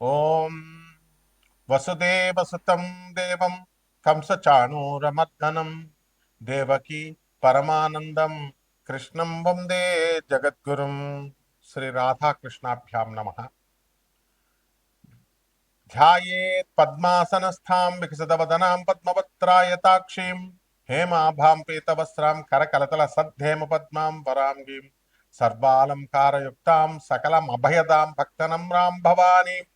ओम वसुदेव सुतम देव कंस चाणूरमर्दनम देवकी परमानंदम कृष्ण परमानन्दं, कृष्णं वंदे जगद्गुरुं श्रीराधाकृष्णाभ्यां नमः। ध्यायेत् पद्मासनस्थां विकसितवदनां पद्मपत्रायताक्षीं हेमाभां पीतवस्त्रां करकलतलसद्धेमपद्मां वराङ्गीं सर्वालङ्कारयुक्तां सकलमभयदां भक्तनं रां भवानीम्।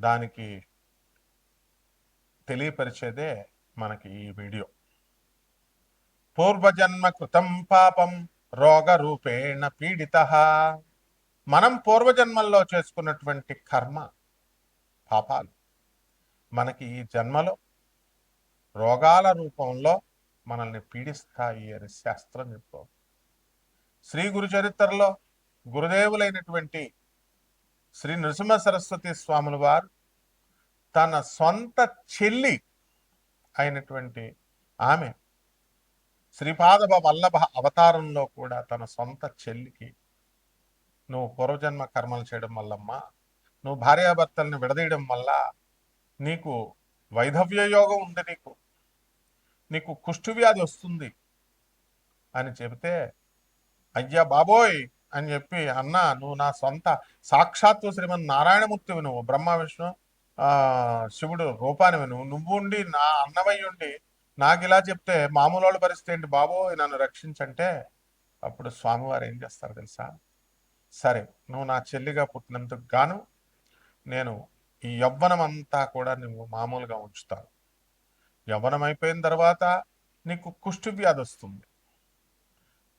దానికి తెలియపరిచేదే మనకి ఈ వీడియో. పూర్వజన్మ కృతం పాపం రోగ రూపేణ పీడిత. మనం పూర్వజన్మల్లో చేసుకున్నటువంటి కర్మ పాపాలు మనకి ఈ జన్మలో రోగాల రూపంలో మనల్ని పీడిస్తాయి అని శాస్త్రం చెప్పుకో శ్రీ గురు చరిత్రలో గురుదేవులైనటువంటి శ్రీ నృసింహ సరస్వతి స్వాముల వారు తన సొంత చెల్లి అయినటువంటి ఆమె శ్రీపాదవ వల్లభ అవతారంలో కూడా తన సొంత చెల్లికి నువ్వు పూర్వజన్మ కర్మలు చేయడం వల్లమ్మా నువ్వు భార్యాభర్తల్ని విడదీయడం వల్ల నీకు వైధవ్య యోగం ఉంది నీకు. నీకు కుష్ఠు వ్యాధి వస్తుంది అని చెబితే అయ్యా బాబోయ్ అని చెప్పి అన్న నువ్వు నా సొంత సాక్షాత్తు శ్రీమన్ నారాయణమూర్తివి నువ్వు బ్రహ్మ విష్ణు శివుడు రూపానివి నువ్వు. నువ్వు ఉండి నా అన్నమయ్య ఉండి నాకు ఇలా చెప్తే మామూలు వాళ్ళ పరిస్థితి ఏంటి బాబోయ్ నన్ను రక్షించంటే అప్పుడు స్వామివారు ఏం చేస్తారు తెలుసా? సరే నువ్వు నా చెల్లిగా పుట్టినందుకు గాను నేను ఈ యవ్వనం అంతా కూడా నువ్వు మామూలుగా ఉంచుతాను యవ్వనం అయిపోయిన తర్వాత నీకు కుష్టి వ్యాధి వస్తుంది.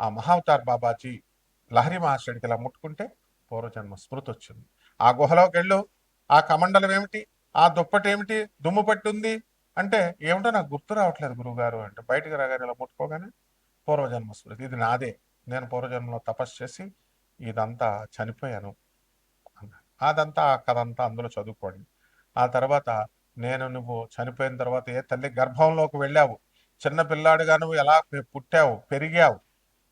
ఆ మహావతార్ బాబాజీ లహరి మహాశయుడికి ఇలా ముట్టుకుంటే పూర్వజన్మ స్మృతి వచ్చింది ఆ గుహలోకి వెళ్ళు ఆ కమండలం ఏమిటి ఆ దుప్పటి ఏమిటి దుమ్ము పట్టి ఉంది అంటే ఏమిటో నాకు గుర్తు రావట్లేదు గురువుగారు అంటే బయటకు రాగానే ఇలా ముట్టుకోగానే పూర్వజన్మ స్మృతి. ఇది నాదే నేను పూర్వజన్మలో తపస్సు చేసి ఇదంతా చనిపోయాను అన్నాడు. అదంతా కథంతా అందులో చదువుకోండి. ఆ తర్వాత నేను నువ్వు చనిపోయిన తర్వాత ఏ తల్లి గర్భంలోకి వెళ్ళావు చిన్న పిల్లాడుగా నువ్వు ఎలా పుట్టావు పెరిగావు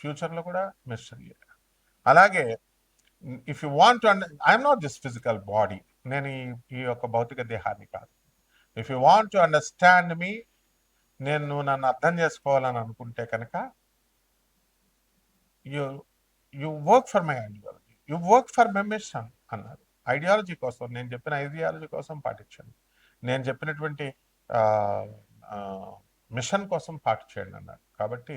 ఫ్యూచర్లో కూడా మిస్టరీయే అలాగే if you want and I'm not just physical body నేను ఈ ఈ యొక్క భౌతిక దేహాన్ని కాదు. If you want to understand me నేను నన్ను అర్థం చేసుకోవాలని అనుకుంటే కనుక you you work for my ideology you work for my mission అన్నారు. ఐడియాలజీ కోసం నేను చెప్పిన ఐడియాలజీ కోసం పాటించండి. నేను చెప్పినటువంటి మిషన్ కోసం పాటించండి అన్నారు. కాబట్టి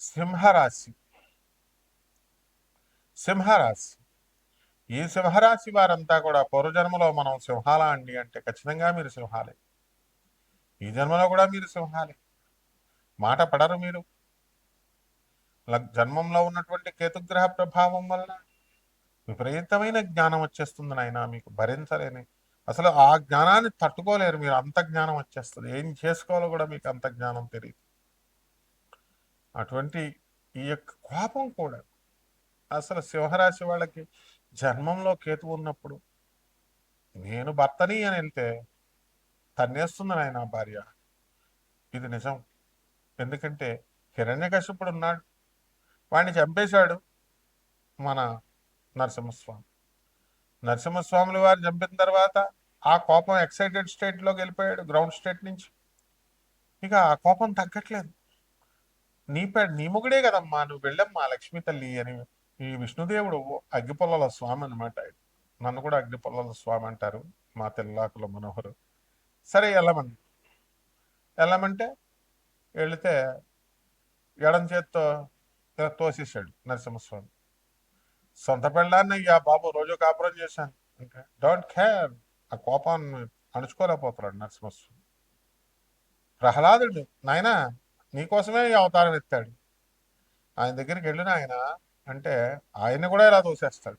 సింహరాశి. సింహరాశి. ఈ సింహరాశి వారంతా కూడా పూర్వజన్మలో మనం సింహాల అండి అంటే ఖచ్చితంగా మీరు సింహాలే. ఈ జన్మలో కూడా మీరు సింహాలే. మాట పడరు మీరు. జన్మంలో ఉన్నటువంటి కేతుగ్రహ ప్రభావం వలన విపరీతమైన జ్ఞానం వచ్చేస్తుంది నాయన మీకు. భరించలేని. అసలు ఆ జ్ఞానాన్ని తట్టుకోలేరు మీరు. అంత జ్ఞానం వచ్చేస్తుంది. ఏం చేసుకోవాలో కూడా మీకు అంత జ్ఞానం తెలియదు అటువంటి ఈ యొక్క కోపం కూడా అసలు సింహరాశి వాళ్ళకి జన్మంలో కేతు ఉన్నప్పుడు నేను భర్తని అని వెళ్తే తన్నేస్తుంది నాయన భార్య. ఇది నిజం. ఎందుకంటే హిరణ్యకశిపుడు ఉన్నాడు. వాడిని చంపేశాడు మన నరసింహస్వామి. నరసింహస్వాములు వారు చంపిన తర్వాత ఆ కోపం ఎక్సైటెడ్ స్టేట్లోకి వెళ్ళిపోయాడు గ్రౌండ్ స్టేట్ నుంచి. ఇక ఆ కోపం తగ్గట్లేదు. నీ నీ మొగుడే కదమ్మా నువ్వు వెళ్ళమ్మా లక్ష్మీ తల్లి అని ఈ విష్ణుదేవుడు అగ్గిపొల్లల స్వామి అనమాట నన్ను కూడా అగ్నిపొల్లల స్వామి అంటారు మా తెల్లాకుల మనోహరు. సరే వెళ్ళమని వెళ్ళమంటే వెళితే ఎడం చేత్తో ఇలా తోసేసాడు నరసింహస్వామి. సొంత పెళ్ళాన్ని అయ్యా బాబు రోజు కాపురం చేశాను. ఇంకా డోంట్ కేర్ ఆ కోపాన్ని అణుచుకోలేకపోతున్నాడు నరసింహస్వామి. ప్రహ్లాదుడు నాయనా నీకోసమే ఈ అవతారం ఎత్తాడు. ఆయన దగ్గరికి వెళ్ళిన ఆయన అంటే ఆయన కూడా ఇలా తోసేస్తాడు.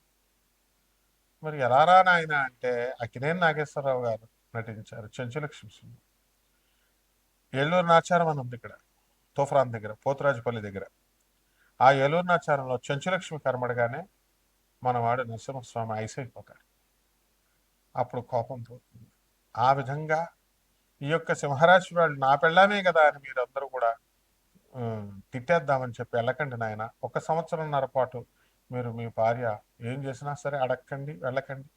మరి ఎలా రా నాయన అంటే అక్కినేని నాగేశ్వరరావు గారు నటించారు చెంచులక్ష్మి సినిమా. ఏలూరు నాచారం అని ఉంది ఇక్కడ తోఫరాన్ దగ్గర పోతురాజుపల్లి దగ్గర. ఆ ఏలూరు నాచారంలో చెంచులక్ష్మి కనబడగానే మనవాడు నరసింహస్వామి ఐసైపోతాడు అప్పుడు కోపం పోతుంది. ఆ విధంగా ఈ యొక్క సింహరాశి వాళ్ళు నా పెళ్ళామే కదా అని మీరందరూ తిట్టేద్దామని చెప్పి వెళ్ళకండి నాయన. ఒక సంవత్సరంన్నర పాటు మీరు మీ భార్య ఏం చేసినా సరే అడక్కండి వెళ్ళకండి.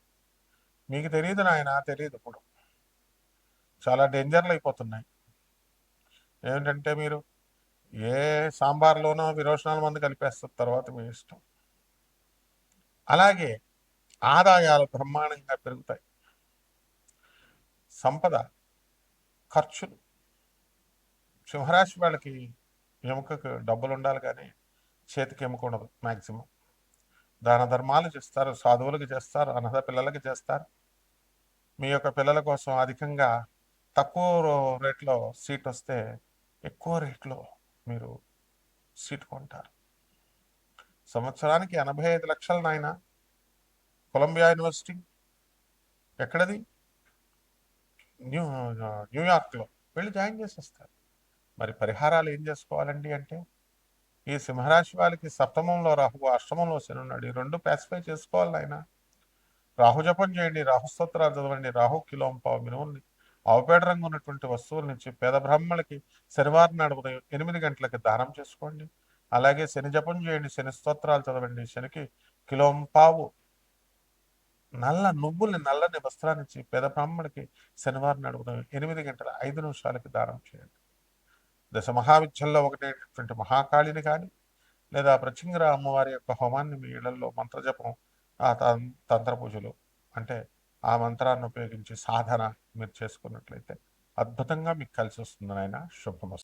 మీకు తెలియదు నాయన తెలియదు ఇప్పుడు చాలా డేంజర్లు అయిపోతున్నాయి. ఏమిటంటే మీరు ఏ సాంబార్లోనో విరోచనాల మంది కలిపేస్తారు తర్వాత మీ ఇష్టం. అలాగే ఆదాయాలు బ్రహ్మాండంగా పెరుగుతాయి. సంపద ఖర్చులు. సింహరాశి వాళ్ళకి ఎముకకు డబ్బులు ఉండాలి కానీ చేతికి ఎముక ఉండదు మ్యాక్సిమం దాన ధర్మాలు చేస్తారు సాధువులకు చేస్తారు అనాథ పిల్లలకి చేస్తారు. మీ యొక్క పిల్లల కోసం అధికంగా తక్కువ రో- రేట్లో సీట్ వస్తే ఎక్కువ రేట్లో మీరు సీట్ కొంటారు. సంవత్సరానికి ఎనభై ఐదు లక్షల నాయన. కొలంబియా యూనివర్సిటీ ఎక్కడది? న్యూ న్యూయార్క్లో వెళ్ళి జాయిన్ చేసేస్తారు. మరి పరిహారాలు ఏం చేసుకోవాలండి అంటే ఈ సింహరాశి వాళ్ళకి సప్తమంలో రాహు అష్టమంలో శని ఉన్నాడు. ఈ రెండు పాసిఫై చేసుకోవాలి ఆయన రాహు జపం చేయండి రాహు స్తోత్రాలు చదవండి రాహు కిలోం పావు మినుముల్ని ఆవుపేట రంగు ఉన్నటువంటి వస్తువుల నుంచి పేద బ్రాహ్మణులకి శనివారం నాడు ఉదయం ఎనిమిది గంటలకి దానం చేసుకోండి. అలాగే శని జపం చేయండి శని స్తోత్రాలు చదవండి శనికి కిలోంపావు నల్ల నువ్వుల్ని నల్లని వస్త్రాన్నిచ్చి పేద బ్రాహ్మణుడికి శనివారం నడుపున ఎనిమిది గంటల ఐదు నిమిషాలకి దానం చేయండి. దశ మహావిద్యల్లో ఒకటైనటువంటి మహాకాళిని కానీ లేదా ప్రచింగర అమ్మవారి యొక్క హోమాన్ని మీ ఇళ్ళలో మంత్రజపం ఆ తం- తంత్ర పూజలు అంటే ఆ మంత్రాన్ని ఉపయోగించి సాధన మీరు చేసుకున్నట్లయితే అద్భుతంగా మీకు కలిసి వస్తుంది నాయన. శుభమస్తు.